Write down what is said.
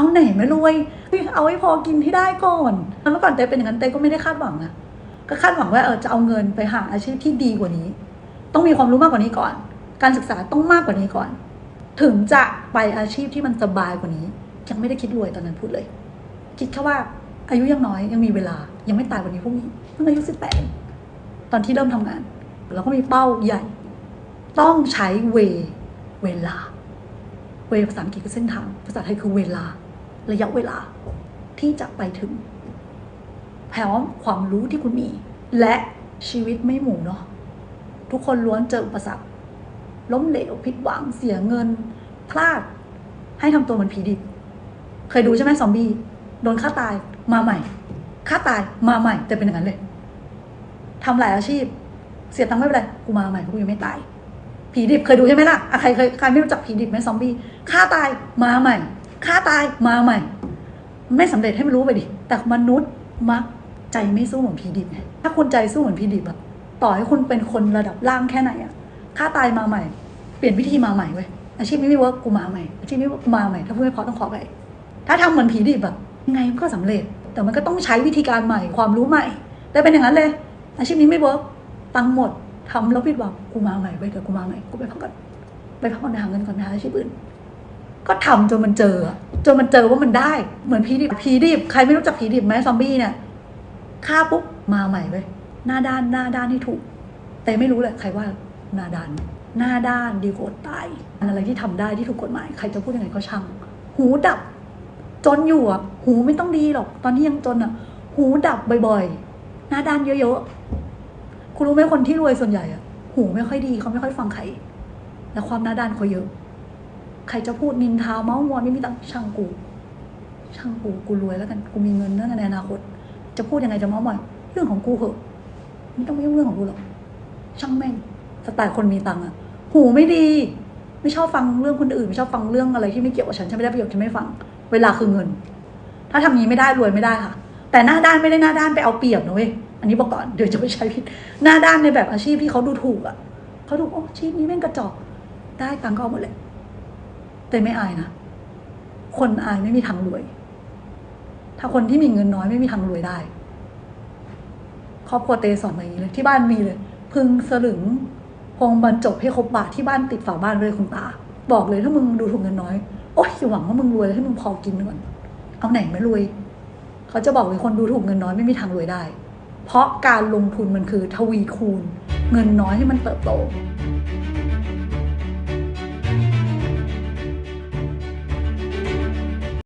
เอาไหนไม่รวยเอาให้พอกินที่ได้ก่อนแล้วเมื่อก่อนเต้เป็นอย่างนั้นเต้ก็ไม่ได้คาดหวังนะก็คาดหวังว่าเออจะเอาเงินไปหาอาชีพที่ดีกว่านี้ ต้องมีความรู้มากกว่านี้ก่อน การศึกษาต้องมากกว่านี้ก่อน ถึงจะไปอาชีพที่มันสบายกว่านี้ ยังไม่ได้คิดรวยตอนนั้นพูดเลย คิดแค่ว่าอายุยังน้อยยังมีเวลายังไม่ตายกวันนี้พวกนี้เพิ่งอายุสิบแปดตอนที่เริ่มทำงานแล้วก็มีเป้าใหญ่ ต้องใช้เวเวลา เวภาษาอังกฤษคือเส้นทาง ภาษาไทยคือเวลา ระยะเวลาที่จะไปถึงพร้อมความรู้ที่คุณมี และชีวิตไม่หมู่เนาะทุกคนล้วนเจออุปสรรค ล้มเหลวผิดหวังเสียเงิน พลาด ให้ทำตัวเหมือนผีดิบ เคยดูใช่ไหมซอมบี้โดนฆ่าตายมาใหม่ฆ่าตายมาใหม่ แต่เป็นอย่างนั้นเลยทำหลายอาชีพ เสียตังค์ไม่เป็นไรกูมาใหม่กูยังไม่ตายผีดิบเคยดูใช่ไหมล่ะอะใครเคยใครไม่รู้จักผีดิบไหมซอมบี้ฆ่าตายมาใหม่ ฆ่าตายมาใหม่ ไม่สำเร็จให้มันรู้ไปดิ แต่มนุษย์มักใจไม่สู้เหมือนผีดิบไงถ้าคุณใจสู้เหมือนผีดิบอะต่อให้คุณเป็นคนระดับล่างแค่ไหนอะฆ่าตายมาใหม่ เปลี่ยนวิธีมาใหม่เว้ยอาชีพนี้ไม่เวิร์กกูมาใหม่อาชีพนี้กูมาใหม่ถ้าพูดไม่พอต้องขอไปถ้าทำเหมือนผีดิบแบบยังไงมันก็สำเร็จ แต่มันก็ต้องใช้วิธีการใหม่ความรู้ใหม่แต่เป็นอย่างนั้นเลย อาชีพนี้ไม่เวิร์กตังหมดทำแล้วผิดหวังกูมาใหม่เว้ยเดี๋ยวกูมาใหม่กูไปพักก่อนไปพักก่อนหาเงินก่อนหาอาชีพอื่น ก็ทำจนมันเจอ จนมันเจอว่ามันได้ เหมือนผีดิบผีดิบใครไม่รู้จักผีดิบไหมซอมบี้เนี่ยฆ่าปุ๊บมาใหม่เว้ยหน้าด้านหน้าด้านที่ถูก แต่ไม่รู้เลยใครว่าหน้าด้าน หน้าด้านดีกว่าตายอะไรที่ทำได้ที่ถูกกฎหมาย ใครจะพูดยังไงก็ช่าง หูดับ จนอยู่อะ หูไม่ต้องดีหรอก ตอนที่ยังจนอะ หูดับบ่อยๆ หน้าด้านเยอะๆ คุณรู้ไหมคนที่รวยส่วนใหญ่อะ หูไม่ค่อยดีเขาไม่ค่อยฟังใคร และความหน้าด้านเขาเยอะ ใครจะพูดนินทาเมาส์มอยไม่มีตังช่างกู ช่างกูกูรวยแล้วกันกูมีเงินนั่นในอนาคต จะพูดยังไงจะเมาส์มอยเรื่องของกูเหอะไม่ต้องไม่ยุ่งเรื่องของกูหรอกช่างแม่งสไตล์คนมีตังอะหูไม่ดี ไม่ชอบฟังเรื่องคนอื่น ไม่ชอบฟังเรื่องอะไรที่ไม่เกี่ยวกับฉันฉันไม่ได้ประโยชน์ฉันไม่ฟัง เวลาคือเงิน ถ้าทำนี้ไม่ได้รวยไม่ได้ค่ะ แต่หน้าด้านไม่ได้หน้าด้านไปเอาเปรียบนะเว้ยอันนี้บอกก่อนเดี๋ยวจะไปใช้ผิดหน้าด้านในแบบอาชีพที่เขาดูถูกอะเขาดูโอ้ชีพนี้แม่งกระจอกได้ตังค์ก็หมดเลย แต่ไม่อายนะ คนอายไม่มีทางรวย ถ้าคนที่มีเงินน้อยไม่มีทางรวยได้ ครอบครัวเตสอนมาอย่างนี้เลย ที่บ้านมีเลย พึงสลึงพงบรรจบให้ครบบาทที่บ้านติดฝาบ้านเลยคุณตา บอกเลยถ้ามึงดูถูกเงินน้อย โอ๊ยอย่าหวังว่ามึงรวยเลยให้มึงพอกินก่อน เอาไหนไม่รวย เขาจะบอกเลยคนดูถูกเงินน้อยไม่มีทางรวยได้ เพราะการลงทุนมันคือทวีคูณ เงินน้อยให้มันเติบโต